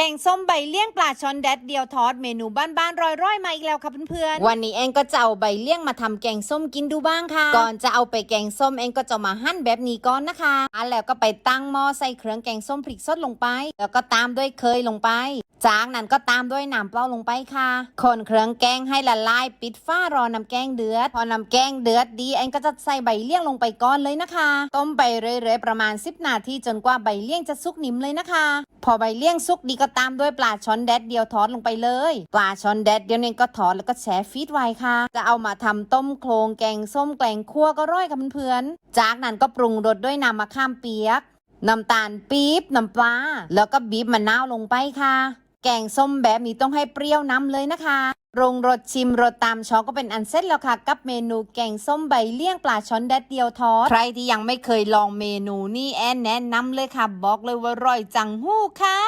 แกงส้มใบเลี่ยงปลาช้อนแดดเดียวทอดเมนูบ้านๆร้อยๆมาอีกแล้วค่ะเพื่อนๆ วันนี้เองก็จะเอาใบเลี่ยงมาทำแกงส้มกินดูบ้างค่ะ ก่อนจะเอาไปแกงส้มเองก็จะมาหั่นแบบนี้ก่อนนะคะอะแล้วก็ไปตั้งหม้อใส่เครื่องแกงส้มพริกสดลงไป แล้วก็ตามด้วยเคยลงไป จากนั้นก็ตามด้วยน้ำเปล่าลงไปค่ะคนเครื่องแกงให้ละลายปิดฝ้ารอน้ำแกงเดือด พอน้ำแกงเดือดดีเองก็จะใส่ใบเลี่ยงลงไปก่อนเลยนะคะ ต้มไปเรื่อยๆประมาณ 10 นาทีจนกว่าใบเลี่ยงจะสุกนิ่มเลยนะคะพ อใบเลี่ยงสุกดีก็ตามด้วยปลาช้อนแดดเดียวทอดลงไปเลย ปลาช้อนแดดเดียวเนี่ยก็ทอดแล้วก็แช่ฟีดไว้ค่ะ จะเอามาทำต้มโครงแกงส้มแกงคั่วก็ร่อยค่ะเพื่อนๆจากนั้นก็ปรุงรสด้วยน้ำมะขามเปียกน้ำตาลปี๊บน้ำปลาแล้วก็บีบมะนาวลงไปค่ะ แกงส้มแบบนี้ต้องให้เปรี้ยวน้ำเลยนะคะ รงรสชิมรสตามช้อนก็เป็นอันเสร็จแล้วค่ะ กับเมนูแกงส้มใบเลี่ยงปลาช้อนแดดเดียวทอด ใครที่ยังไม่เคยลองเมนูนี่แอนแนะนำเลยค่ะ บอกเลยว่าอร่อยจังหู้ค่ะ